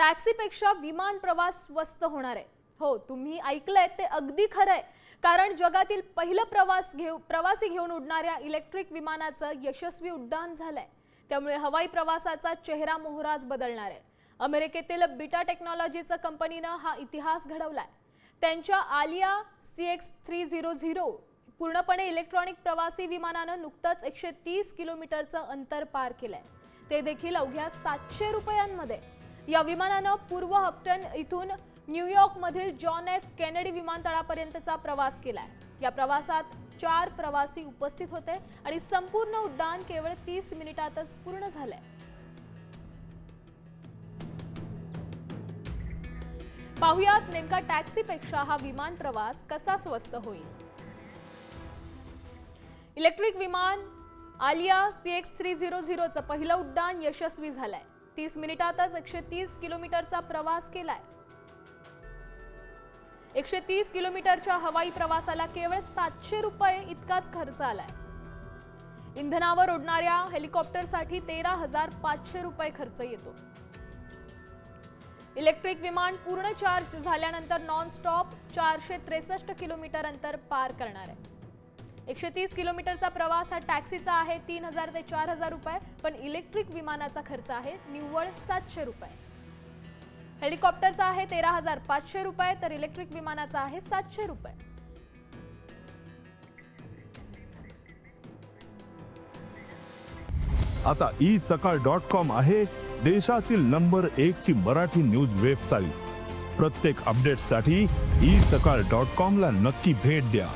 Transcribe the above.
टॅक्सीपेक्षा विमान प्रवास स्वस्त होणार आहे. हो तुम्ही ऐकलंय ते अगदी खरं आहे. कारण जगातील पहिलं प्रवास घेऊ प्रवासी घेऊन उडणाऱ्या इलेक्ट्रिक विमानाचं यशस्वी उड्डाण झालंय. त्यामुळे हवाई प्रवासाचा चेहरा मोहराज बदलणार आहे. अमेरिकेतील बिटा टेक्नॉलॉजीचं कंपनीनं हा इतिहास घडवलाय. त्यांच्या Alia C X three zero zero पूर्णपणे इलेक्ट्रॉनिक प्रवासी विमानानं नुकतंच एकशे तीस किलोमीटरचं अंतर पार केलंय. ते देखील अवघ्या सातशे रुपयांमध्ये. या विमानानं पूर्व हप्टन इथून न्यूयॉर्कमधील जॉन एफ केनेडी विमानतळापर्यंतचा प्रवास केलाय. या प्रवासात चार प्रवासी उपस्थित होते आणि संपूर्ण उड्डाण केवळ तीस मिनिटातच पूर्ण झालंय. पाहुयात नेमका टॅक्सीपेक्षा हा विमान प्रवास कसा स्वस्त होईल. इलेक्ट्रिक विमान Alia C X three zero झिरोचं पहिलं उड्डाण यशस्वी झालंय. तीस मिनिटातच एकशे तीस किलोमीटरचा प्रवास केलाय. एकशे तीस किलोमीटरच्या हवाई प्रवासाला केवळ सातशे रुपये इतकाच खर्च आलाय. इंधनावर उडणाऱ्या हेलिकॉप्टरसाठी तेरा हजार पाचशे रुपये खर्च येतो. इलेक्ट्रिक विमान पूर्ण चार्ज झाल्यानंतर नॉन स्टॉप चारशे त्रेसष्ट किलोमीटर अंतर पार करणार आहे. एकशे तीस किलोमीटरचा प्रवास हा टॅक्सीचा आहे तीन हजार ते चार हजार रुपये पण इलेक्ट्रिक विमानाचा खर्च आहे निव्वळ सातशे रुपये. हेलिकॉप्टरचा आहे तेरा हजार पाचशे रुपये तर इलेक्ट्रिक विमानाचा आहे सातशे रुपये. आता ई सकाळ डॉट कॉम आहे देशातील नंबर एक ची मराठी न्यूज वेबसाईट. प्रत्येक अपडेटसाठी ई सकाळ डॉट कॉम ला नक्की भेट द्या.